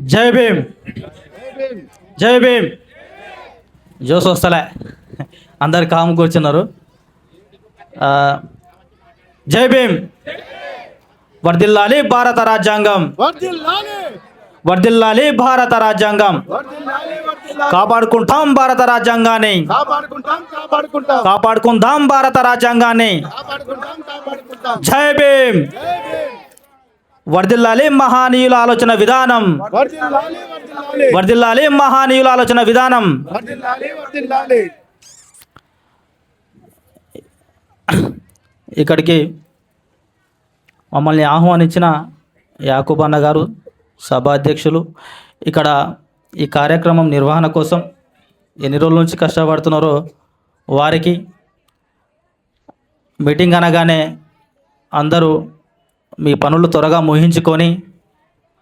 జై భీమ్. జై భీమ్. జోస్ వస్తలే. అందరు కాము కూర్చున్నారు. జై భీమ్. వర్దిల్లాలి భారత రాజ్యాంగం. వర్దిల్లాలి భారత రాజ్యాంగం. కాపాడుకుంటాం భారత రాజ్యాంగాన్ని. కాపాడుకుంటాం భారత రాజ్యాంగాన్ని. జై భీమ్. వర్దిల్లాలి మహానీయుల ఆలోచన విధానం. వర్దిల్లాలి మహానీయుల ఆలోచన విధానం. ఇక్కడికి మమ్మల్ని ఆహ్వానించిన యాకూబ్ అన్న గారు సభాధ్యక్షులు ఇక్కడ ఈ కార్యక్రమం నిర్వహణ కోసం ఎన్ని రోజుల నుంచి కష్టపడుతున్నారో వారికి మీటింగ్ అనగానే అందరూ మీ పనులు త్వరగా ముగించుకొని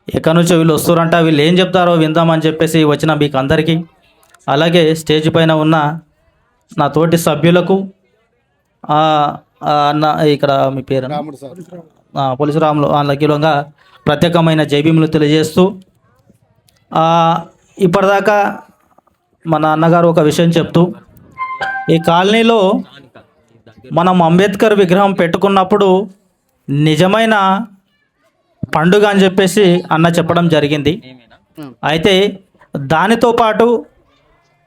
ఎక్కడి నుంచో వీళ్ళు వస్తారంట. వీళ్ళు ఏం చెప్తారో విందామని చెప్పేసి వచ్చిన మీకు అందరికీ. అలాగే స్టేజ్ పైన ఉన్న నా తోటి సభ్యులకు అన్న ఇక్కడ మీ పేరు పోలీసు రాములు వాళ్ళకిలోగా ప్రత్యేకమైన జైబీములు తెలియజేస్తూ ఆ, ఇప్పటిదాకా మన అన్నగారు ఒక విషయం చెప్తూ ఈ కాలనీలో మనం అంబేద్కర్ విగ్రహం పెట్టుకున్నప్పుడు నిజమైన పండుగ అని చెప్పేసి అన్న చెప్పడం జరిగింది. అయితే దానితో పాటు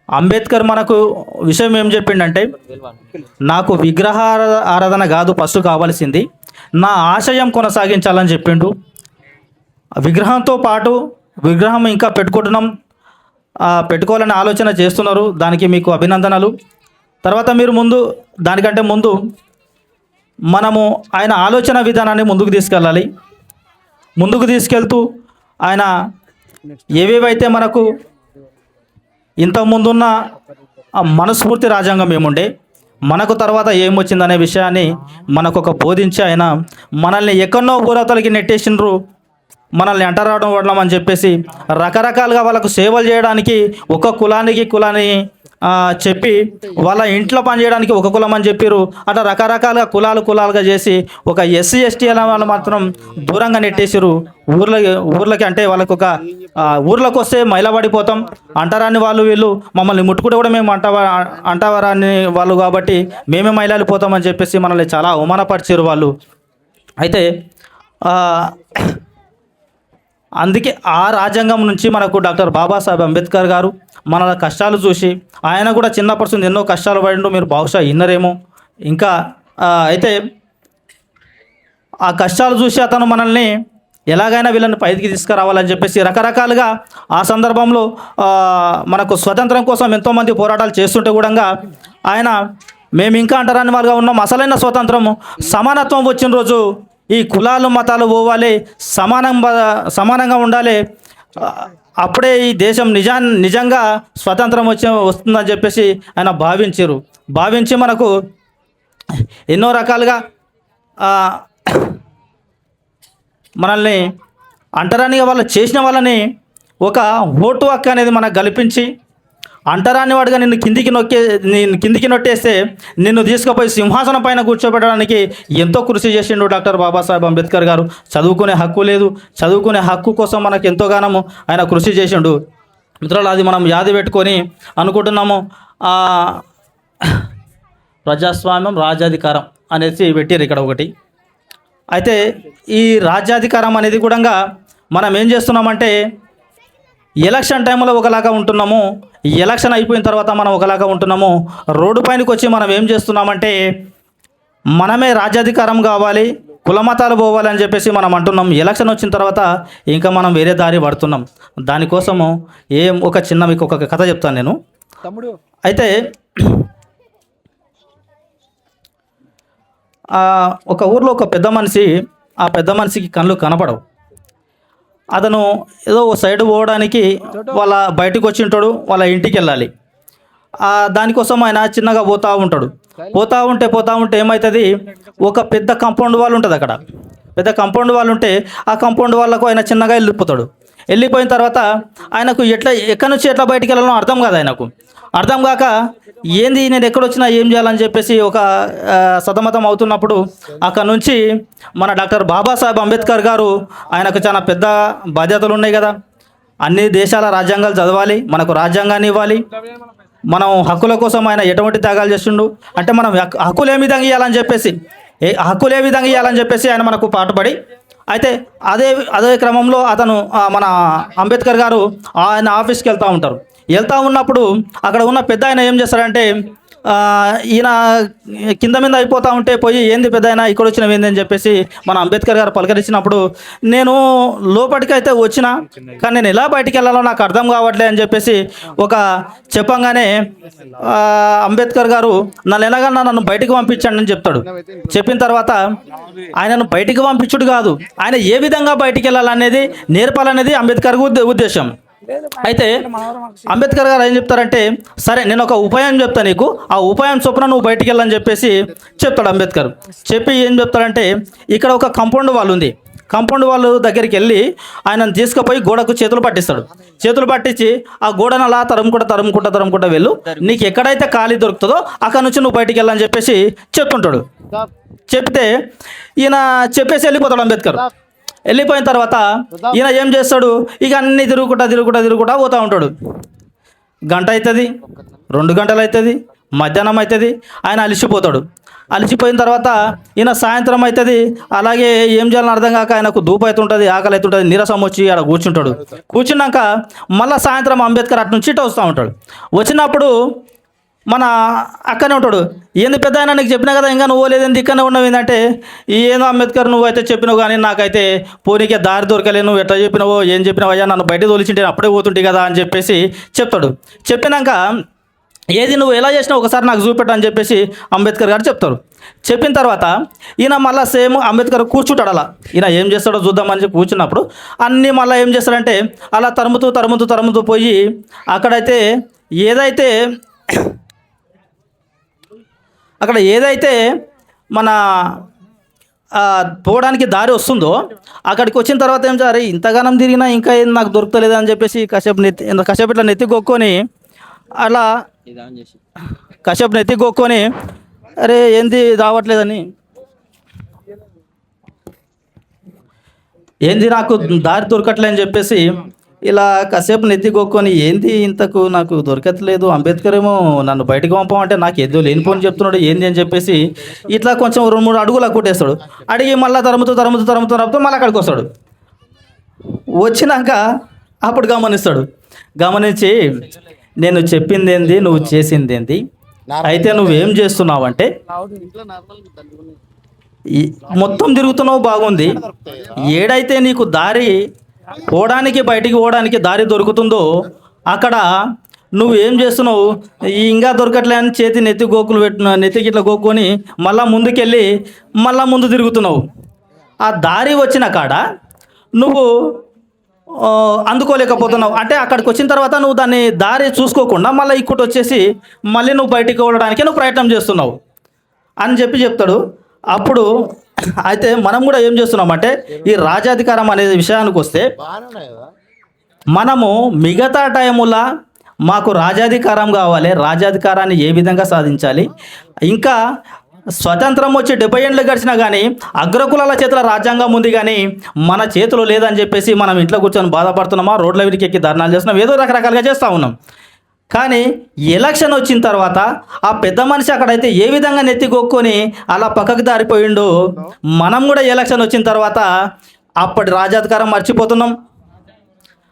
అంబేద్కర్ మనకు విషయం ఏం చెప్పిండంటే నాకు విగ్రహ ఆరాధన కాదు ఫస్ట్ కావాల్సింది. నా ఆశయం కొనసాగించాలని చెప్పిండు. విగ్రహంతో పాటు విగ్రహం ఇంకా పెట్టుకుంటున్నాం. పెట్టుకోవాలని ఆలోచన చేస్తున్నారు. దానికి మీకు అభినందనలు. తర్వాత మీరు ముందు దానికంటే ముందు మనము ఆయన ఆలోచన విధానాన్ని ముందుకు తీసుకెళ్ళాలి. ముందుకు తీసుకెళ్తూ ఆయన ఏవేవైతే మనకు ఇంతకుముందున్న ముందున్న మనస్ఫూర్తి రాజ్యాంగం ఏముండే మనకు తర్వాత ఏమొచ్చిందనే విషయాన్ని మనకు ఒక బోధించి ఆయన మనల్ని ఎక్కడో ఊరతలకి నెట్టేసిండ్రు మనల్ని అంటరావడం వడలం అని చెప్పేసి రకరకాలుగా వాళ్ళకు సేవలు చేయడానికి ఒక కులానికి కులాన్ని చెప్పి వాళ్ళ ఇంట్లో పని చేయడానికి ఒక కులం అని చెప్పారు అట్లా రకరకాలుగా కులాలు కులాలుగా చేసి ఒక ఎస్సీ ఎస్టీ అనే వాళ్ళు మాత్రం దూరంగా నెట్టేసారు ఊర్ల ఊర్లకి అంటే వాళ్ళకు ఒక ఆ, ఊర్లకు వస్తే మైలబడిపోతాం అంటారాని వాళ్ళు వీళ్ళు. మమ్మల్ని ముట్టుకుంటే కూడా మేము అంటవా అంటవరాని వాళ్ళు కాబట్టి మేమే మైలాలిపోతామని చెప్పేసి మనల్ని చాలా అవమానపరిచారు వాళ్ళు. అయితే అందుకే ఆ రాజ్యాంగం నుంచి మనకు డాక్టర్ బాబాసాహెబ్ అంబేద్కర్ గారు మన కష్టాలు చూసి ఆయన కూడా చిన్నప్పటి నుంచి ఎన్నో కష్టాలు పడిండు మీరు బహుశా విన్నరేమో ఇంకా అయితే ఆ కష్టాలు చూసి అతను మనల్ని ఎలాగైనా వీళ్ళని పైకి తీసుకురావాలని చెప్పేసి రకరకాలుగా ఆ సందర్భంలో మనకు స్వతంత్రం కోసం ఎంతోమంది పోరాటాలు చేస్తుంటే కూడా ఆయన మేము ఇంకా అంటారని వాళ్ళుగా ఉన్నాం అసలైన స్వతంత్రము సమానత్వం వచ్చిన రోజు ఈ కులాలు మతాలు పోవాలి సమానం సమానంగా ఉండాలి అప్పుడే ఈ దేశం నిజా నిజంగా స్వతంత్రం వచ్చే వస్తుందని చెప్పేసి ఆయన భావించారు. భావించి మనకు ఎన్నో రకాలుగా మనల్ని అంటరానిగా వాళ్ళు చేసిన వాళ్ళని ఒక ఓటు హక్కు అనేది మనకు కల్పించి అంటరాని వాడుగా నిన్ను కిందికి నొక్కే నేను కిందికి నొట్టేస్తే నిన్ను తీసుకుపోయి సింహాసనం పైన కూర్చోబెట్టడానికి ఎంతో కృషి చేసిండు డాక్టర్ బాబాసాహెబ్ అంబేద్కర్ గారు. చదువుకునే హక్కు లేదు. చదువుకునే హక్కు కోసం మనకు ఎంతోగానము ఆయన కృషి చేసిండు. మిత్రులు అది మనం యాది పెట్టుకొని అనుకుంటున్నాము ప్రజాస్వామ్యం రాజ్యాధికారం అనేసి పెట్టారు ఇక్కడ ఒకటి. అయితే ఈ రాజ్యాధికారం అనేది కూడా మనం ఏం చేస్తున్నామంటే ఎలక్షన్ టైంలో ఒకలాగా ఉంటున్నాము ఎలక్షన్ అయిపోయిన తర్వాత మనం ఒకలాగా ఉంటున్నాము. రోడ్డు పైనకి వచ్చి మనం ఏం చేస్తున్నామంటే మనమే రాజ్యాధికారం కావాలి కులమతాలు పోవాలి అని చెప్పేసి మనం అంటున్నాం. ఎలక్షన్ వచ్చిన తర్వాత ఇంకా మనం వేరే దారి పడుతున్నాం. దానికోసము ఏం ఒక చిన్న మీకు ఒక కథ చెప్తాను నేను. తమ్ముడు. అయితే ఒక ఊర్లో ఒక పెద్ద మనిషి ఆ పెద్ద మనిషికి కళ్ళు కనపడవు. అతను ఏదో సైడ్ పోవడానికి వాళ్ళ బయటకు వచ్చింటాడు వాళ్ళ ఇంటికి వెళ్ళాలి. దానికోసం ఆయన చిన్నగా పోతూ ఉంటాడు. పోతూ ఉంటే పోతూ ఉంటే ఏమవుతుంది ఒక పెద్ద కాంపౌండ్ వాళ్ళు ఉంటుంది అక్కడ. పెద్ద కాంపౌండ్ వాళ్ళు ఉంటే ఆ కంపౌండ్ వాళ్ళకు ఆయన చిన్నగా వెళ్ళిపోతాడు. వెళ్ళిపోయిన తర్వాత ఆయనకు ఎట్లా ఎక్కడి నుంచి ఎట్లా బయటికి వెళ్ళాలో అర్థం కాదు ఆయనకు. అర్థం కాక ఏంది నేను ఎక్కడొచ్చినా ఏం చేయాలని చెప్పేసి ఒక సతమతం అవుతున్నప్పుడు అక్కడ నుంచి మన డాక్టర్ బాబాసాహెబ్ అంబేద్కర్ గారు ఆయనకు చాలా పెద్ద బాధ్యతలు ఉన్నాయి కదా. అన్ని దేశాల రాజ్యాంగాలు చదవాలి మనకు రాజ్యాంగాన్ని ఇవ్వాలి. మనం హక్కుల కోసం ఆయన ఎటువంటి త్యాగాలు చేస్తుండు? అంటే మనం హక్కు- హక్కులు ఏ విధంగా ఇవ్వాలని చెప్పేసి ఏ హక్కులు ఏ విధంగా ఇవ్వాలని చెప్పేసి ఆయన మనకు పాటుపడి అయితే అదే అదే క్రమంలో అతను మన అంబేద్కర్ గారు ఆయన ఆఫీస్కి వెళ్తూ ఉంటారు. వెళ్తూ ఉన్నప్పుడు అక్కడ ఉన్న పెద్ద ఆయన ఏం చేస్తారంటే ఈయన కింద మీద అయిపోతూ ఉంటే పోయి ఏంది పెద్ద ఆయన ఇక్కడ వచ్చిన ఏంది? అని చెప్పేసి మన అంబేద్కర్ గారు పలకరించినప్పుడు నేను లోపలికి అయితే వచ్చిన కానీ నేను ఎలా బయటికి వెళ్ళాలో నాకు అర్థం కావట్లే అని చెప్పేసి ఒక చెప్పంగానే అంబేద్కర్ గారు నన్ను ఎలాగన్నా నన్ను బయటికి పంపించండి అని చెప్తాడు. చెప్పిన తర్వాత ఆయనను బయటికి పంపించుడు కాదు ఆయన ఏ విధంగా బయటికి వెళ్ళాలనేది నేర్పాలనేది అంబేద్కర్ ఉద్దేశం. అయితే అంబేద్కర్ గారు ఏం చెప్తారంటే సరే నేను ఒక ఉపాయం చెప్తా నీకు. ఆ ఉపాయం చొప్పున నువ్వు బయటికి వెళ్ళని చెప్పేసి చెప్తాడు అంబేద్కర్. చెప్పి ఏం చెప్తాడంటే ఇక్కడ ఒక కాంపౌండ్ వాల్ ఉంది. కాంపౌండ్ వాళ్ళ దగ్గరికి వెళ్ళి ఆయనను తీసుకుపోయి గోడకు చేతులు పట్టిస్తాడు. చేతులు పట్టించి ఆ గోడను అలా తరుముకుంటా తరుముకుంటా తరుముకుంటా వెళ్ళు. నీకు ఎక్కడైతే ఖాళీ దొరుకుతుందో అక్కడ నుంచి నువ్వు బయటికి వెళ్ళని చెప్పేసి చెప్తుంటాడు. చెప్తే ఈయన చెప్పేసి వెళ్ళిపోతాడు అంబేద్కర్. వెళ్ళిపోయిన తర్వాత ఈయన ఏం చేస్తాడు? ఇక అన్ని తిరుగుకుంటా తిరుగుకుంటా తిరుగుకుంటా పోతూ ఉంటాడు. గంట అవుతుంది రెండు గంటలు అవుతుంది మధ్యాహ్నం అవుతుంది ఆయన అలిసిపోతాడు. అలిసిపోయిన తర్వాత ఈయన సాయంత్రం అవుతుంది అలాగే ఏం చేయాలని అర్థం కాక ఆయనకు దూపు అవుతుంటుంది ఆకలి అవుతుంటుంది నీరసం వచ్చి ఆడ కూర్చుంటాడు. కూర్చున్నాక మళ్ళీ సాయంత్రం అంబేద్కర్ అటు నుంచి ఇటు వస్తూ ఉంటాడు. వచ్చినప్పుడు మన అక్కనే ఉంటాడు. ఏంది పెద్ద ఆయన నీకు చెప్పినా కదా ఇంకా నువ్వు లేదని ఇక్కడనే ఉన్నావు ఏంటంటే ఏందో అంబేద్కర్ నువ్వు అయితే చెప్పినావు కానీ నాకైతే పోనీకే దారి దొరకలే నువ్వు ఎట్లా చెప్పినావో ఏం చెప్పినావు అయ్యా నన్ను బయట తోలిచింటే అప్పుడే పోతుంటే కదా అని చెప్పేసి చెప్తాడు. చెప్పినాక ఏది నువ్వు ఎలా చేసినావు ఒకసారి నాకు చూపెట్టు అని చెప్పేసి అంబేద్కర్ గారు చెప్తారు. చెప్పిన తర్వాత ఈయన మళ్ళీ సేమ్ అంబేద్కర్ కూర్చుంటాడు అలా ఈయన ఏం చేస్తాడో చూద్దామని చెప్పి కూర్చున్నప్పుడు అన్నీ మళ్ళీ ఏం చేస్తాడంటే అలా తరుముతూ తరుముతూ తరుముతూ పోయి అక్కడైతే ఏదైతే అక్కడ ఏదైతే మన పోవడానికి దారి వస్తుందో అక్కడికి వచ్చిన తర్వాత ఏం సరే ఇంతగానం తిరిగినా ఇంకా ఏం నాకు దొరుకుతలేదు అని చెప్పేసి కశ్యప్ నెత్తి కశ్యప్ ఇట్లా నెత్తి కొక్కొని అలా కశ్యప్ నెత్తి కొక్కొని అరే ఏంది రావట్లేదని. ఏంది నాకు దారి దొరకట్లే అని చెప్పేసి ఇలా కాసేపు నెత్తి కొక్కొని ఏంది ఇంతకు నాకు దొరకట్లేదు అంబేద్కర్ ఏమో నన్ను బయటకు పంపమంటే నాకు ఏదో లేనిపోని చెప్తున్నాడు ఏంది అని చెప్పేసి ఇట్లా కొంచెం రెండు మూడు అడుగులు కొట్టేస్తాడు. అడిగి మళ్ళీ తరుముతూ తరుముతూ తరుముతూ తరుముతూ మళ్ళీ అక్కడికి వస్తాడు. వచ్చినాక అప్పుడు గమనిస్తాడు. గమనించి నేను చెప్పింది ఏంది నువ్వు చేసింది ఏంది అయితే నువ్వేం చేస్తున్నావు అంటే ఈ- మొత్తం తిరుగుతున్నావు బాగుంది. ఏడైతే నీకు దారి పోవడానికి బయటికి పోవడానికి దారి దొరుకుతుందో అక్కడ నువ్వు ఏం చేస్తున్నావు? ఇంకా దొరకట్లే అని చేతి నెత్తి గోకులు పెట్టిన నెత్తికి ఇట్లా గోక్కొని మళ్ళా ముందుకెళ్ళి మళ్ళా ముందు తిరుగుతున్నావు. ఆ దారి వచ్చిన కాడ నువ్వు అందుకోలేకపోతున్నావు. అంటే అక్కడికి వచ్చిన తర్వాత నువ్వు దాన్ని దారి చూసుకోకుండా మళ్ళీ ఇక్కటి వచ్చేసి మళ్ళీ నువ్వు బయటికి వెళ్ళడానికి నువ్వు ప్రయత్నం చేస్తున్నావు. అని చెప్పి చెప్తాడు. అప్పుడు అయితే మనం కూడా ఏం చేస్తున్నామంటే ఈ రాజాధికారం అనే విషయానికి వస్తే మనము మిగతా టైములా మాకు రాజాధికారం కావాలి రాజాధికారాన్ని ఏ విధంగా సాధించాలి? ఇంకా స్వతంత్రం వచ్చి డెబ్బై ఏళ్ళు గడిచినా కానీ అగ్రకులాల చేతుల రాజ్యాంగం ఉంది కానీ మన చేతిలో లేదని చెప్పేసి మనం ఇంట్లో కూర్చొని బాధపడుతున్నామా? రోడ్ల వీడికి ఎక్కి ధర్నాలు చేస్తున్నాం ఏదో రకరకాలుగా చేస్తూ ఉన్నాం. కానీ ఎలక్షన్ వచ్చిన తర్వాత ఆ పెద్ద మనిషి అక్కడైతే ఏ విధంగా నెత్తికొక్కొని అలా పక్కకు దారిపోయిండో మనం కూడా ఎలక్షన్ వచ్చిన తర్వాత అప్పటి రాజాధికారం మర్చిపోతున్నాం.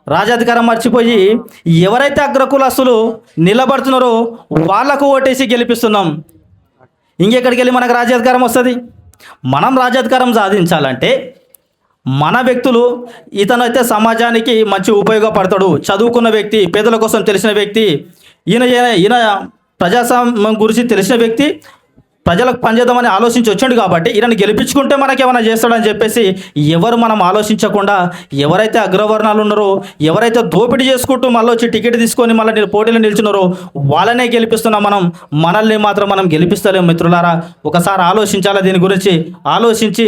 రాజాధికారం మర్చిపోయి ఎవరైతే అగ్రకులస్తులు నిలబడుతున్నారో వాళ్ళకు ఓటేసి గెలిపిస్తున్నాం. ఇంకెక్కడికి వెళ్ళి మనకు రాజ్యాధికారం వస్తుంది? మనం రాజ్యాధికారం సాధించాలంటే మన వ్యక్తులు ఇతనైతే సమాజానికి మంచి ఉపయోగపడతాడు. చదువుకున్న వ్యక్తి పేదల కోసం తెలిసిన వ్యక్తి ఈయన ఈయన ప్రజాస్వామ్యం గురించి తెలిసిన వ్యక్తి ప్రజలకు పనిచేద్దామని ఆలోచించి వచ్చాడు కాబట్టి ఈయన గెలిపించుకుంటే మనకేమైనా చేస్తాడని చెప్పేసి ఎవరు మనం ఆలోచించకుండా ఎవరైతే అగ్రవర్ణాలు ఉన్నారో ఎవరైతే దోపిడీ చేసుకుంటూ మళ్ళీ వచ్చి టికెట్ తీసుకొని మళ్ళీ పోటీలో నిల్చున్నారో వాళ్ళనే గెలిపిస్తున్నాం మనం మనల్ని మాత్రం మనం గెలిపిస్తలేం మిత్రులారా. ఒకసారి ఆలోచించాలా దీని గురించి? ఆలోచించి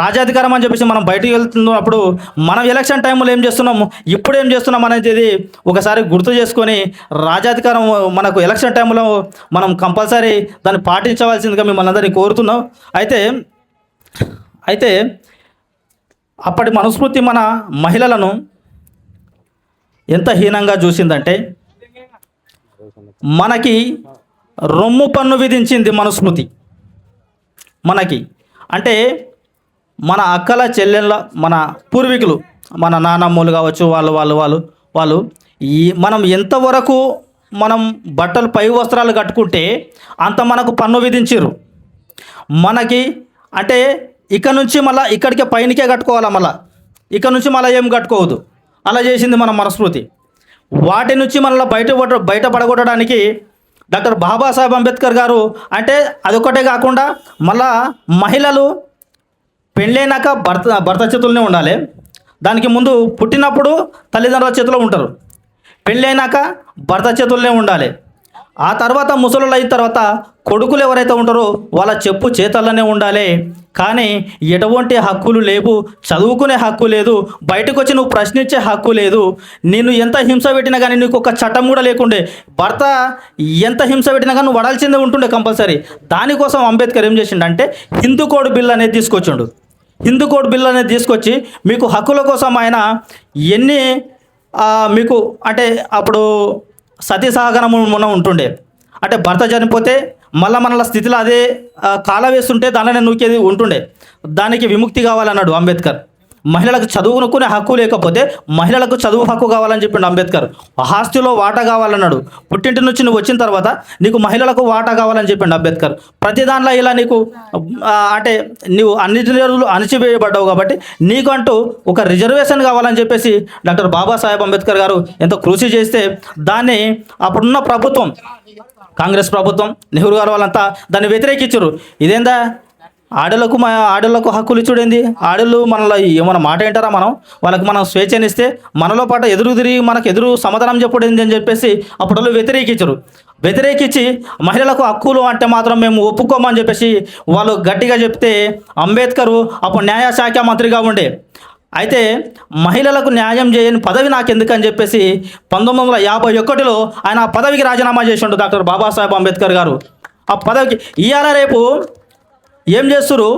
రాజాధికారం అని చెప్పేసి మనం బయటికి వెళ్తున్నప్పుడు మనం ఎలక్షన్ టైంలో ఏం చేస్తున్నాం? ఇప్పుడు ఏం చేస్తున్నాం అనేది ఒకసారి గుర్తు చేసుకొని రాజాధికారం మనకు ఎలక్షన్ టైంలో మనం కంపల్సరీ దాన్ని పాటించవలసింది పాటించవలసిందిగా మిమ్మల్ని అందరినీ కోరుతున్నాం. అయితే అయితే అప్పటి మనుస్మృతి మన మహిళలను ఎంత హీనంగా చూసిందంటే మనకి రొమ్ము పన్ను విధించింది మనుస్మృతి. మనకి. అంటే మన అక్కల చెల్లెళ్ళ మన పూర్వీకులు మన నానమ్మలు కావచ్చు వాళ్ళు వాళ్ళు వాళ్ళు వాళ్ళు ఈ మనం ఎంతవరకు మనం బట్టలు పై వస్త్రాలు కట్టుకుంటే అంత మనకు పన్ను విధించారు మనకి అంటే ఇక్కడ నుంచి మళ్ళీ ఇక్కడికే పైనకే కట్టుకోవాలా మళ్ళా? ఇక్కడ నుంచి మళ్ళీ ఏం కట్టుకోవద్దు? అలా చేసింది మన మనస్మృతి వాటి నుంచి మళ్ళీ బయట పడ- బయట పడగొట్టడానికి డాక్టర్ బాబాసాహెబ్ అంబేద్కర్ గారు అంటే అదొకటే కాకుండా మళ్ళా మహిళలు పెళ్ళైనాక భర్త భర్త చేతుల్లోనే ఉండాలి. దానికి ముందు పుట్టినప్పుడు తల్లిదండ్రుల చేతిలో ఉంటారు. పెళ్ళైనాక భర్త చేతుల్లోనే ఉండాలి. ఆ తర్వాత ముసలు అయిన తర్వాత కొడుకులు ఎవరైతే ఉంటారో వాళ్ళ చెప్పు చేతల్లోనే ఉండాలి. కానీ ఎటువంటి హక్కులు లేవు చదువుకునే హక్కు లేదు బయటకు వచ్చి నువ్వు ప్రశ్నించే హక్కు లేదు. నేను ఎంత హింస పెట్టినా కానీ నీకు ఒక చట్టం కూడా లేకుండే. భర్త ఎంత హింస పెట్టినా కానీ నువ్వు వడాల్సిందే ఉంటుండే కంపల్సరీ. దానికోసం అంబేద్కర్ ఏం చేసిండంటే హిందూ కోడ్ బిల్ అనేది తీసుకొచ్చిండు. హిందూ కోడ్ బిల్ అనేది తీసుకొచ్చి మీకు హక్కుల కోసం ఆయన ఎన్ని మీకు అంటే అప్పుడు సతీ సహగమనం ఉంటుండే. అంటే భర్త చనిపోతే మళ్ళీ మనల స్థితిలో అదే కాల వేస్తుంటే దానిలోనే నూకేది ఉంటుండే. దానికి విముక్తి కావాలన్నాడు అంబేద్కర్. మహిళలకు చదువుకునే హక్కు లేకపోతే మహిళలకు చదువు హక్కు కావాలని చెప్పిండు అంబేద్కర్. ఆస్తిలో వాటా కావాలన్నాడు. పుట్టింటి నుంచి నువ్వు వచ్చిన తర్వాత నీకు మహిళలకు వాటా కావాలని చెప్పిండు అంబేద్కర్. ప్రతి దాంట్లో ఇలా నీకు అంటే నీవు అన్ని రోజులు అణచివేయబడ్డావు కాబట్టి నీకంటూ ఒక రిజర్వేషన్ కావాలని చెప్పేసి డాక్టర్ బాబాసాహెబ్ అంబేద్కర్ గారు ఎంతో కృషి చేస్తే దాన్ని అప్పుడున్న ప్రభుత్వం కాంగ్రెస్ ప్రభుత్వం నెహ్రూ గారు వాళ్ళంతా దాన్ని వ్యతిరేకించరు. ఇదేందా? ఆడలకు మా ఆడలకు హక్కులు ఇచ్చుడేంది? ఆడలు మనలో ఏమైనా మాట ఏంటారా మనం? వాళ్ళకి మనం స్వేచ్ఛనిస్తే మనలో పాటు ఎదురు తిరిగి మనకు ఎదురు సమాధానం చెప్పుడేంది అని చెప్పేసి అప్పుడు వ్యతిరేకించరు. వ్యతిరేకించి మహిళలకు హక్కులు అంటే మాత్రం మేము ఒప్పుకోమని చెప్పేసి వాళ్ళు గట్టిగా చెప్తే అంబేద్కర్ అప్పుడు న్యాయశాఖ మంత్రిగా ఉండే. అయితే మహిళలకు న్యాయం చేయని పదవి నాకు ఎందుకని చెప్పేసి పంతొమ్మిది వందల యాభై ఒకటిలో ఆయన ఆ పదవికి రాజీనామా చేసిండు డాక్టర్ బాబాసాహెబ్ అంబేద్కర్ గారు. ఆ పదవికి ఇవాళ రేపు ఏం చేస్తారు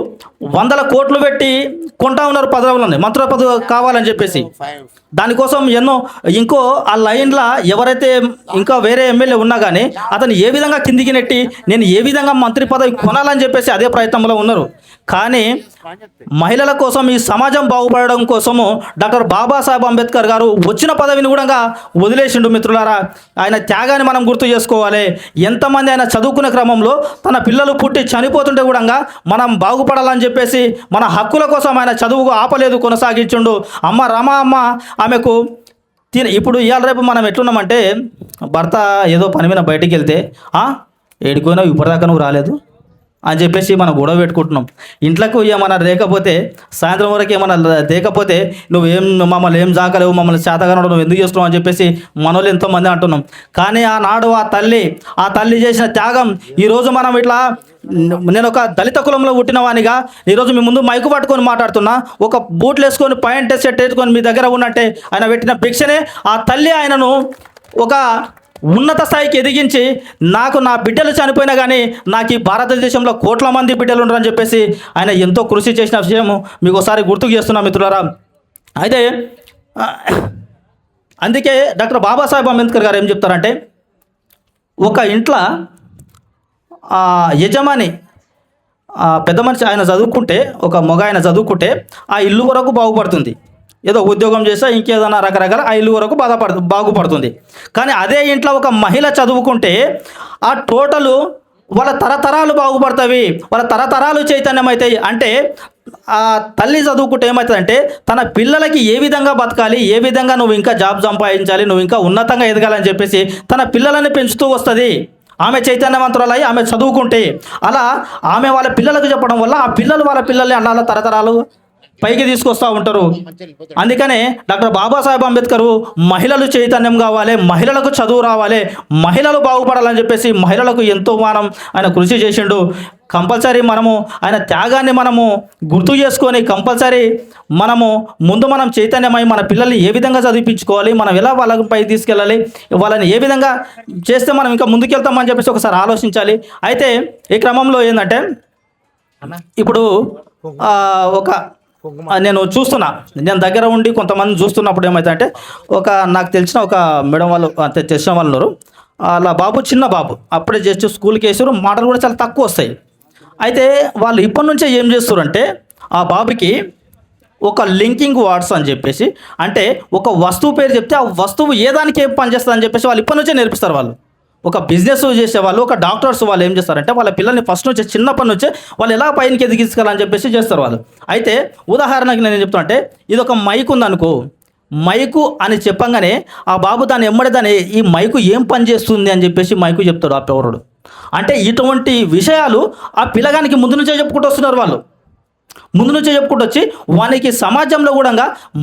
వందల కోట్లు పెట్టి కొంటా ఉన్నారు పదవులని మంత్రుల పదవి కావాలని చెప్పేసి. దానికోసం ఎన్నో ఇంకో ఆ లైన్లో ఎవరైతే ఇంకా వేరే ఎమ్మెల్యే ఉన్నా కానీ అతను ఏ విధంగా కిందికి నెట్టి నేను ఏ విధంగా మంత్రి పదవి కొనాలని చెప్పేసి అదే ప్రయత్నంలో ఉన్నారు. కానీ మహిళల కోసం ఈ సమాజం బాగుపడడం కోసము డాక్టర్ బాబాసాహెబ్ అంబేద్కర్ గారు వచ్చిన పదవిని కూడా వదిలేసిండు మిత్రులారా. ఆయన త్యాగాన్ని మనం గుర్తు చేసుకోవాలి. ఎంతమంది ఆయన చదువుకునే క్రమంలో తన పిల్లలు పుట్టి చనిపోతుంటే కూడా మనం బాగుపడాలని చెప్పి చెప్పేసి మన హక్కుల కోసం ఆయన చదువు ఆపలేదు కొనసాగించుండు. అమ్మ రమ అమ్మ ఆమెకు తిన ఇప్పుడు ఇవాళ రేపు మనం ఎట్లున్నామంటే భర్త ఏదో పని మీద బయటికి వెళ్తే "ఆ, ఇప్పటిదాకా నువ్వు రాలేదు? అని చెప్పేసి మనం గొడవ పెట్టుకుంటున్నాం. ఇంట్లోకి ఏమన్నా లేకపోతే సాయంత్రం వరకు ఏమన్నా లేకపోతే నువ్వు ఏం మమ్మల్ని ఏం జాకలేవు మమ్మల్ని చేతగానడు నువ్వు ఎందుకు చేస్తున్నావు? అని చెప్పేసి మనోళ్ళు ఎంతోమంది అంటున్నాం. కానీ ఆనాడు ఆ తల్లి ఆ తల్లి చేసిన త్యాగం ఈరోజు మనం ఇట్లా నేను ఒక దళిత కులంలో పుట్టిన వానిగా ఈరోజు మీ ముందు మైకు పట్టుకొని మాట్లాడుతున్నా. ఒక బూట్లు వేసుకొని పాయింట్ సెట్ వేసుకొని మీ దగ్గర ఉన్నట్టే ఆయన పెట్టిన భిక్షనే. ఆ తల్లి ఆయనను ఒక ఉన్నత స్థాయికి ఎదిగించి నాకు నా బిడ్డలు చనిపోయినా కానీ నాకు ఈ భారతదేశంలో కోట్ల మంది బిడ్డలు ఉండరని చెప్పేసి ఆయన ఎంతో కృషి చేసిన విషయము మీకు ఒకసారి గుర్తుకు చేస్తున్నా మిత్రులారా. అయితే అందుకే డాక్టర్ బాబాసాహెబ్ అంబేద్కర్ గారు ఏం చెప్తారంటే ఒక ఇంట్లో ఆ, యజమాని పెద్ద మనిషి ఆయన చదువుకుంటే ఒక మగ ఆయన చదువుకుంటే ఆ ఇల్లు వరకు బాగుపడుతుంది. ఏదో ఉద్యోగం చేస్తే ఇంకేదైనా రకరకాల ఆ ఇల్లు వరకు బాధపడు బాగుపడుతుంది. కానీ అదే ఇంట్లో ఒక మహిళ చదువుకుంటే ఆ టోటలు వాళ్ళ తరతరాలు బాగుపడతాయి వాళ్ళ తరతరాలు చైతన్యం అవుతాయి అంటే ఆ తల్లి చదువుకుంటే ఏమవుతుందంటే తన పిల్లలకి ఏ విధంగా బతకాలి ఏ విధంగా నువ్వు ఇంకా జాబ్ సంపాదించాలి నువ్వు ఇంకా ఉన్నతంగా ఎదగాలని చెప్పేసి తన పిల్లలని పెంచుతూ వస్తుంది. ఆమె చైతన్యవంతురాలై ఆమె చదువుకుంటే అలా ఆమె వాళ్ళ పిల్లలకు చెప్పడం వల్ల ఆ పిల్లలు వాళ్ళ పిల్లల్ని అలా అలా తరతరాలు పైకి తీసుకొస్తూ ఉంటారు. అందుకనే డాక్టర్ బాబాసాహెబ్ అంబేద్కర్ మహిళలు చైతన్యం కావాలి మహిళలకు చదువు రావాలి మహిళలు బాగుపడాలని చెప్పేసి మహిళలకు ఎంతో మనం ఆయన కృషి చేసిండు. కంపల్సరీ మనము ఆయన త్యాగాన్ని మనము గుర్తు చేసుకొని కంపల్సరీ మనము ముందు మనం చైతన్యమై మన పిల్లల్ని ఏ విధంగా చదివించుకోవాలి మనం ఎలా వాళ్ళకి పై తీసుకెళ్ళాలి వాళ్ళని ఏ విధంగా చేస్తే మనం ఇంకా ముందుకెళ్తామని చెప్పేసి ఒకసారి ఆలోచించాలి. అయితే ఈ క్రమంలో ఏంటంటే ఇప్పుడు ఒక నేను చూస్తున్నా. నేను దగ్గర ఉండి కొంతమంది చూస్తున్నప్పుడు ఏమైతే ఒక నాకు తెలిసిన ఒక మేడం వాళ్ళు అంటే తెలిసిన వాళ్ళు ఉన్నారు. అలా బాబు చిన్న బాబు. అప్పుడే జస్ట్ స్కూల్కి వేసారు. మాటలు కూడా చాలా తక్కువ వస్తాయి. అయితే వాళ్ళు ఇప్పటి నుంచే ఏం చేస్తారంటే ఆ బాబుకి ఒక లింకింగ్ వర్డ్స్ అని చెప్పేసి అంటే ఒక వస్తువు పేరు చెప్తే ఆ వస్తువు ఏ దానికి ఏం పనిచేస్తుంది అని చెప్పేసి వాళ్ళు ఇప్పటి నుంచే నేర్పిస్తారు వాళ్ళు. ఒక బిజినెస్ చేసే వాళ్ళు ఒక డాక్టర్స్ వాళ్ళు ఏం చేస్తారంటే వాళ్ళ పిల్లల్ని ఫస్ట్ నుంచి చిన్నప్పటి నుంచి వాళ్ళు ఎలా పైనకి ఎదిగించాలని చెప్పేసి చేస్తారు వాళ్ళు. అయితే ఉదాహరణకి నేను ఏం చెప్తున్నా అంటే ఇది ఒక మైక్ ఉందనుకో మైకు అని చెప్పంగానే ఆ బాబు దాన్ని ఎమ్మడి దాన్ని ఈ మైకు ఏం పని చేస్తుంది అని చెప్పేసి మైకు చెప్తాడు ఆ పౌరుడు అంటే ఇటువంటి విషయాలు ఆ పిల్లగానికి ముందు నుంచే చెప్పుకుంటూ వస్తున్నారు వాళ్ళు. ముందు నుంచే చెప్పుకుంటూ వచ్చి వానికి సమాజంలో కూడా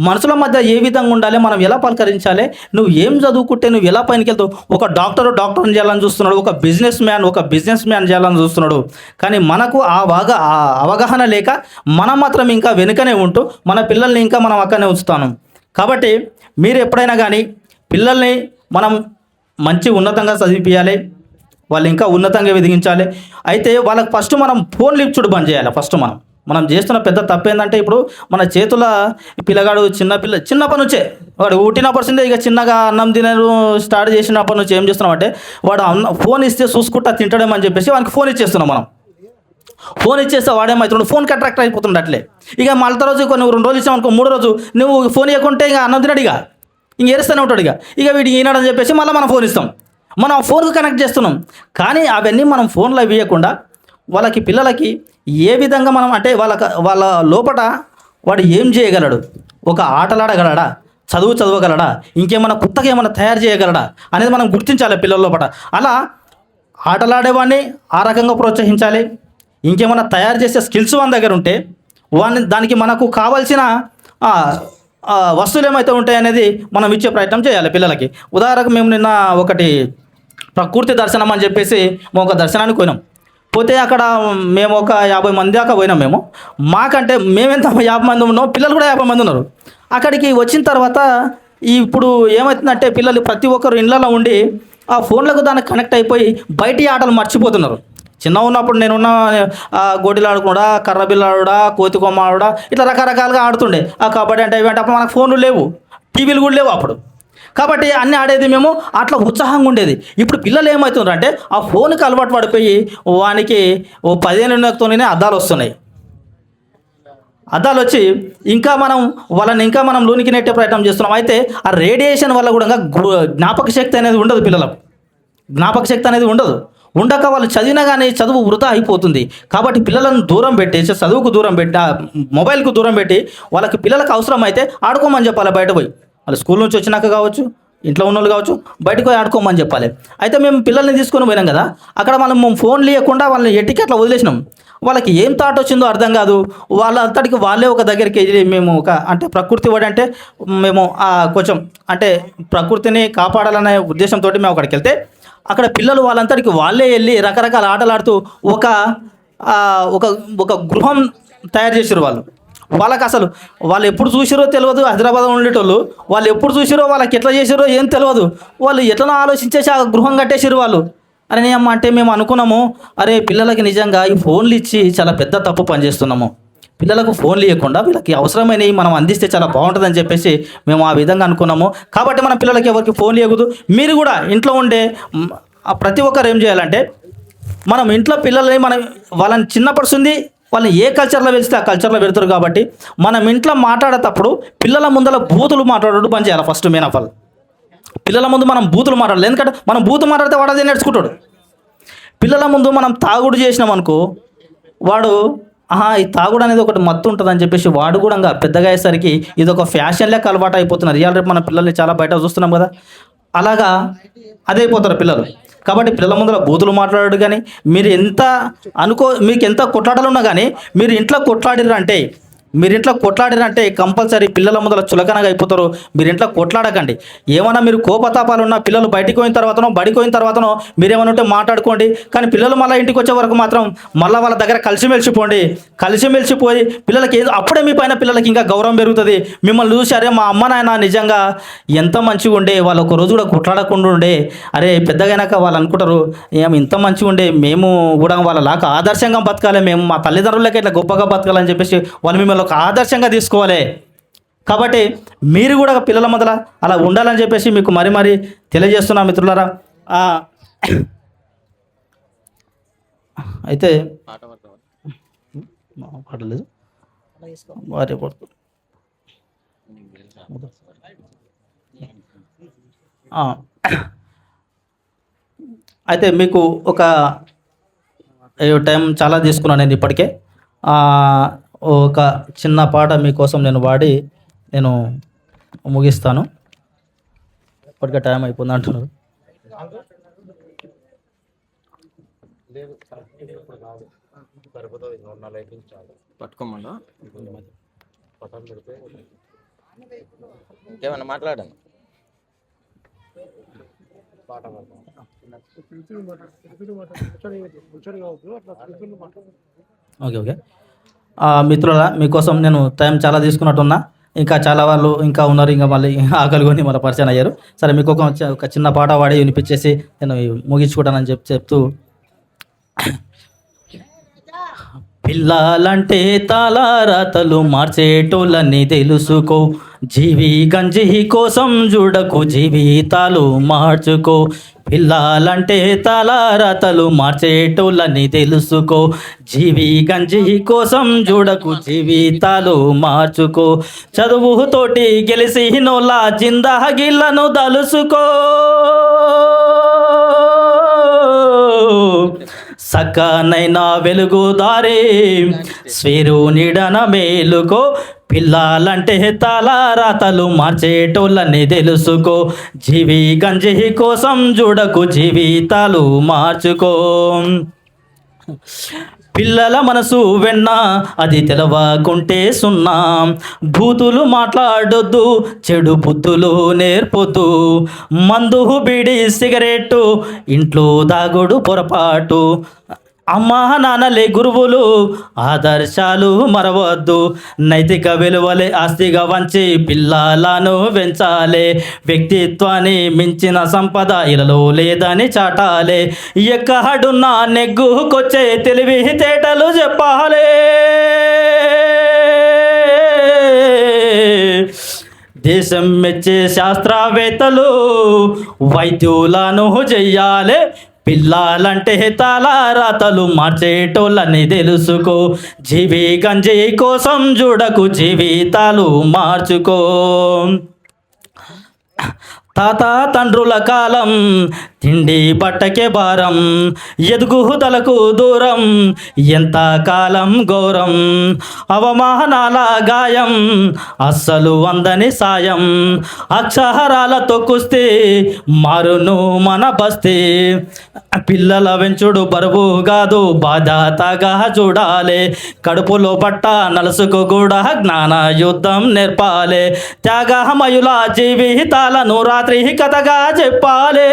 మనుషుల మధ్య ఏ విధంగా ఉండాలి మనం ఎలా పలకరించాలి నువ్వు ఏం చదువుకుంటే నువ్వు ఎలా పైనకి వెళ్తావు ఒక డాక్టర్ డాక్టర్ని చేయాలని చూస్తున్నాడు ఒక బిజినెస్ మ్యాన్ ఒక బిజినెస్ మ్యాన్ చేయాలని చూస్తున్నాడు. కానీ మనకు ఆ వాగా ఆ అవగాహన లేక మనం మాత్రం ఇంకా వెనుకనే ఉంటూ మన పిల్లల్ని ఇంకా మనం అక్కడనే ఉంచుతాను. కాబట్టి మీరు ఎప్పుడైనా కానీ పిల్లల్ని మనం మంచి ఉన్నతంగా చదివిపించాలి వాళ్ళు ఇంకా ఉన్నతంగా వెదిగించాలి. అయితే వాళ్ళకి ఫస్ట్ మనం ఫోన్ ఇచ్చుడు బంద్ చేయాలి ఫస్ట్ మనం. మనం చేస్తున్న పెద్ద తప్పు ఏంటంటే ఇప్పుడు మన చేతుల పిల్లగాడు చిన్న పిల్ల చిన్నప్పటి నుంచే వాడు పుట్టినప్పటి నుంచే ఇక చిన్నగా అన్నం తినరు స్టార్ట్ చేసినప్పటి నుంచి ఏం చేస్తున్నాం అంటే వాడు అన్న ఫోన్ ఇస్తే చూసుకుంటా తింటాడేమని చెప్పేసి వానికి ఫోన్ ఇచ్చేస్తున్నాం మనం. ఫోన్ ఇచ్చేస్తే వాడేమవుతున్నాడు ఫోన్ అట్రాక్ట్ అయిపోతుండ అట్లే. ఇక మళ్ళీ రోజు కొన్ని రెండు రోజులు ఇచ్చామనుకో మూడు రోజు నువ్వు ఫోన్ ఇవ్వకుంటే ఇక అన్నం తినడు ఇక. ఇంక ఏరుస్తూనే ఉంటాడు ఇక. ఇక వీడికి ఈనాడని చెప్పేసి మళ్ళీ మనం ఫోన్ ఇస్తాం. మనం ఫోన్కు కనెక్ట్ చేస్తున్నాం. కానీ అవన్నీ మనం ఫోన్లో ఇవ్వకుండా వాళ్ళకి పిల్లలకి ఏ విధంగా మనం అంటే వాళ్ళ వాళ్ళ లోపట వాడు ఏం చేయగలడు? ఒక ఆటలాడగలడా? చదువు చదవగలడా? ఇంకేమైనా కొత్తగా ఏమైనా తయారు చేయగలడా? అనేది మనం గుర్తించాలి పిల్లల లోపట. అలా ఆటలాడేవాడిని ఆ రకంగా ప్రోత్సహించాలి. ఇంకేమైనా తయారు చేసే స్కిల్స్ మన దగ్గర ఉంటే వాడిని దానికి మనకు కావాల్సిన వస్తువులు ఏమైతే ఉంటాయనేది మనం ఇచ్చే ప్రయత్నం చేయాలి పిల్లలకి. ఉదాహరణకు మేము నిన్న ఒకటి ప్రకృతి దర్శనం అని చెప్పేసి మేము ఒక దర్శనానికి పోయినాం. పోతే అక్కడ మేము ఒక యాభై మంది దాకా పోయినాం మేము. మాకంటే మేమెంత యాభై మంది ఉన్నాం పిల్లలు కూడా యాభై మంది ఉన్నారు. అక్కడికి వచ్చిన తర్వాత ఈ ఇప్పుడు ఏమవుతుందంటే పిల్లలు ప్రతి ఒక్కరు ఇళ్ళలో ఉండి ఆ ఫోన్లకు దానికి కనెక్ట్ అయిపోయి బయటి ఆటలు మర్చిపోతున్నారు. చిన్న ఉన్నప్పుడు నేనున్న ఆ, గోటీలు ఆడుకున్నాడా ఆడుడా కోతి ఆడుడా ఇట్లా రకరకాలుగా ఆడుతుండే. ఆ కబడ్డీ అంటే ఇవంటే అప్పుడు మనకు ఫోన్లు లేవు. టీవీలు కూడా లేవు అప్పుడు. కాబట్టి అన్నీ ఆడేది మేము అట్లా ఉత్సాహంగా ఉండేది. ఇప్పుడు పిల్లలు ఏమవుతున్నారు ఆ ఫోన్కి అలవాటు పడిపోయి వానికి ఓ పదిహేనుతోనే అద్దాలు వస్తున్నాయి. అద్దాలు వచ్చి ఇంకా మనం వాళ్ళని ఇంకా మనం లోనికి నెట్టే ప్రయత్నం చేస్తున్నాం. అయితే ఆ రేడియేషన్ వల్ల కూడా జ్ఞాపక శక్తి అనేది ఉండదు పిల్లలకు. జ్ఞాపక శక్తి అనేది ఉండదు. ఉండక వాళ్ళు చదివినా కానీ చదువు వృధా అయిపోతుంది. కాబట్టి పిల్లలను దూరం పెట్టేసి చదువుకు దూరం పెట్టి మొబైల్కు దూరం పెట్టి వాళ్ళకి పిల్లలకు అవసరం అయితే ఆడుకోమని చెప్పాలి బయట పోయి. వాళ్ళు స్కూల్ నుంచి వచ్చినాక కావచ్చు ఇంట్లో ఉన్న వాళ్ళు కావచ్చు బయటకు పోయి ఆడుకోమని చెప్పాలి. అయితే మేము పిల్లల్ని తీసుకొని పోయినాం కదా అక్కడ మనం మేము ఫోన్ లేకుండా వాళ్ళని ఎట్టికి అట్లా వదిలేసినాం. వాళ్ళకి ఏం థాట్ వచ్చిందో అర్థం కాదు. వాళ్ళ అంతటికి వాళ్ళే ఒక దగ్గరికి వెళ్ళి మేము ఒక అంటే ప్రకృతి వాడు అంటే మేము కొంచెం అంటే ప్రకృతిని కాపాడాలనే ఉద్దేశంతో మేము అక్కడికి వెళ్తే అక్కడ పిల్లలు వాళ్ళంతటికి వాళ్ళే వెళ్ళి రకరకాల ఆటలు ఆడుతూ ఒక ఒక ఒక గృహం తయారు చేసారు వాళ్ళు. వాళ్ళకి అసలు వాళ్ళు ఎప్పుడు చూసారో తెలియదు. హైదరాబాద్ ఉండేటోళ్ళు వాళ్ళు ఎప్పుడు చూసారో వాళ్ళకి ఎట్లా చేసారో ఏం తెలియదు. వాళ్ళు ఎట్లా ఆలోచించేసి ఆ గృహం కట్టేసారు వాళ్ళు. అరే అమ్మ అంటే మేము అనుకున్నాము అరే పిల్లలకి నిజంగా ఈ ఫోన్లు ఇచ్చి చాలా పెద్ద తప్పు పని చేస్తున్నాము. పిల్లలకు ఫోన్లు ఇవ్వకుండా వీళ్ళకి అవసరమైనవి మనం అందిస్తే చాలా బాగుంటుందని చెప్పేసి మేము ఆ విధంగా అనుకున్నాము. కాబట్టి మన పిల్లలకి ఎవరికి ఫోన్లు ఇవ్వకూడదు. మీరు కూడా ఇంట్లో ఉండే ప్రతి ఒక్కరు ఏం చేయాలంటే మనం ఇంట్లో పిల్లల్ని మనం వాళ్ళని చిన్నపడుతుంది వాళ్ళని ఏ కల్చర్లో వెళ్తే ఆ కల్చర్లో పెడతారు కాబట్టి మనం ఇంట్లో మాట్లాడేటప్పుడు పిల్లల ముందర బూతులు మాట్లాడడం పని చేయాలి ఫస్ట్ మెయిన్ ఆఫ్ ఆల్ పిల్లల ముందు మనం బూతులు మాట్లాడాలి. ఎందుకంటే మనం బూతు మాట్లాడితే వాడు అదే నేర్చుకుంటాడు. పిల్లల ముందు మనం తాగుడు చేసినాం అనుకో వాడు ఆహా ఈ తాగుడు అనేది ఒకటి మత్తు ఉంటుందని చెప్పేసి వాడు కూడా ఇంకా పెద్దగా అయ్యేసరికి ఇది ఒక ఫ్యాషన్ లెక్క అలవాటు అయిపోతున్నారు. ఇవాళ రేపు మన పిల్లల్ని చాలా బయట చూస్తున్నాం కదా. అలాగా అదే పిల్లలు. కాబట్టి పిల్లల ముందర బూతులు మాట్లాడాడు కానీ మీరు ఎంత అనుకో మీకు ఎంత కొట్లాటలు ఉన్నా కానీ మీరు ఇంట్లో కొట్లాడిరంటే మీరు ఇంట్లో కంపల్సరీ పిల్లల ముందర చులకనగా అయిపోతారు. మీరు ఇంట్లో కొట్లాడకండి. ఏమైనా మీరు కోపతాపాలు ఉన్న పిల్లలు బయటికి పోయిన తర్వాతనో బడికి పోయిన తర్వాతనో మీరు ఉంటే మాట్లాడుకోండి. కానీ పిల్లలు మళ్ళీ ఇంటికి వచ్చే వరకు మాత్రం మళ్ళీ వాళ్ళ దగ్గర కలిసిమెలిసిపోండి. కలిసిమెలిసిపోయి పిల్లలకి ఏదో అప్పుడే మీ పైన పిల్లలకి ఇంకా గౌరవం పెరుగుతుంది. మిమ్మల్ని చూసి అరే మా అమ్మ నాయన నిజంగా ఎంత మంచిగా ఉండే. వాళ్ళు ఒక రోజు కూడా కొట్లాడకుండా ఉండే. అరే పెద్దగైనాక వాళ్ళు అనుకుంటారు ఏం ఇంత మంచిగా ఉండే. మేము కూడా వాళ్ళ లాగా ఆదర్శంగా బతకాలి. మేము మా తల్లిదండ్రులకి ఇట్లా గొప్పగా బతకాలని చెప్పేసి వాళ్ళు మిమ్మల్ని ఒక ఆదర్శంగా తీసుకోవాలి. కాబట్టి మీరు కూడా పిల్లల మొదల అలా ఉండాలని చెప్పేసి మీకు మరి మరి తెలియజేస్తున్నా మిత్రులారా. అయితే పాడలేదు అయితే మీకు ఒక టైం చాలా తీసుకున్నాను నేను ఇప్పటికే. ఒక చిన్న పాట మీకోసం నేను వాడి నేను ముగిస్తాను. ఇప్పటికే టైం అయిపోయింది అంటున్నారు. పట్టుకోమన్నా? ఇంకేమన్నా మాట్లాడండి. Okay okay. మిత్రుల మీకోసం నేను టైం చాలా తీసుకున్నట్టున్నా. ఇంకా చాలా వాళ్ళు ఇంకా ఉన్నారు ఇంకా మళ్ళీ ఆకలి కొని మళ్ళీ పరిచయం అయ్యారు. సరే మీకు ఒక చిన్న పాట పాడి వినిపించేసి నేను ముగించుకుంటానని చెప్పి చెప్తూ. పిల్లలంటే తలారతలు మార్చేటోళ్ళని తెలుసుకో. జీవి గంజి కోసం చూడకు జీవితాలు మార్చుకో. పిల్లాలంటే తలారతలు మార్చేటోళ్ళని తెలుసుకో. జీవి గంజి కోసం చూడకు జీవితాలు మార్చుకో. చదువుతోటి గెలిసినోళ్ళ జిందహగిళ్ళను దలుసుకో. సక్కనైనా వెలుగుదారే స్వీరు నిడన మేలుకో. పిల్లాలంటే తలారాతలు మార్చేటోళ్ళని తెలుసుకో. జీవి గంజి కోసం చూడకు జీవితాలు మార్చుకో. పిల్లల మనసు వెన్న అది తెలవకుంటే సున్నా. భూతులు మాట్లాడొద్దు చెడు బుద్ధులు నేర్పొద్దు. మందు బిడి సిగరెట్టు ఇంట్లో దాగుడు పొరపాటు. అమ్మా నాన్నలే గురువులు ఆదర్శాలు మరవద్దు. నైతిక విలువలే ఆస్తిగా వంచి పిల్లలను పెంచాలే. వ్యక్తిత్వాన్ని మించిన సంపద ఇలలో లేదని చాటాలే. ఎక్కడున్న నెగ్గుకొచ్చే తెలివి తేటలు చెప్పాలే. దేశం మెచ్చే శాస్త్రవేత్తలు వైద్యులను చెయ్యాలి పిల్లాలంటే తలారాతలు మార్చేటోళ్ళని తెలుసుకో. జీవి గంజి కోసం చూడకు జీవితాలు మార్చుకో. తాత తండ్రుల కాలం తిండి బట్టకే భారం ఎదుగుదలకు దూరం ఎంత కాలం ఘోరం అవమానాల గాయం అస్సలు అందని సాయం అక్షహరాలతో కుస్తే మారును మన బస్తీ. పిల్లల వెంచుడు బరువు కాదు బాధ్యతగా చూడాలి. కడుపులో పట్ట నలుసుకు కూడా జ్ఞాన యుద్ధం నేర్పాలి. త్యాగమయుల జీవితాలను రాత్రి కథగా చెప్పాలి.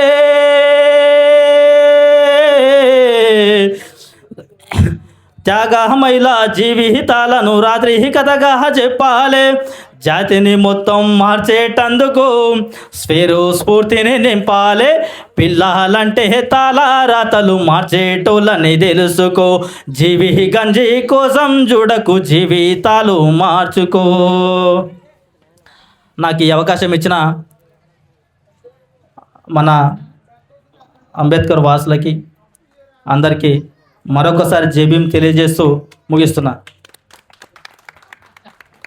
త్యాగమయుల జీవితాలను రాత్రి కథగా చెప్పాలే. జాతిని మొత్తం మార్చేటందుకు స్వేరు స్ఫూర్తిని నింపాలి. పిల్లలంటే తాళారాతలు మార్చేటోళ్ళని తెలుసుకో. జీవి గంజి కోసం చూడకు జీవితాలు మార్చుకో. నాకు ఈ అవకాశం ఇచ్చిన మన అంబేద్కర్ వాసులకి అందరికీ మరొకసారి జేబీఎం తెలియజేస్తూ ముగిస్తున్నా.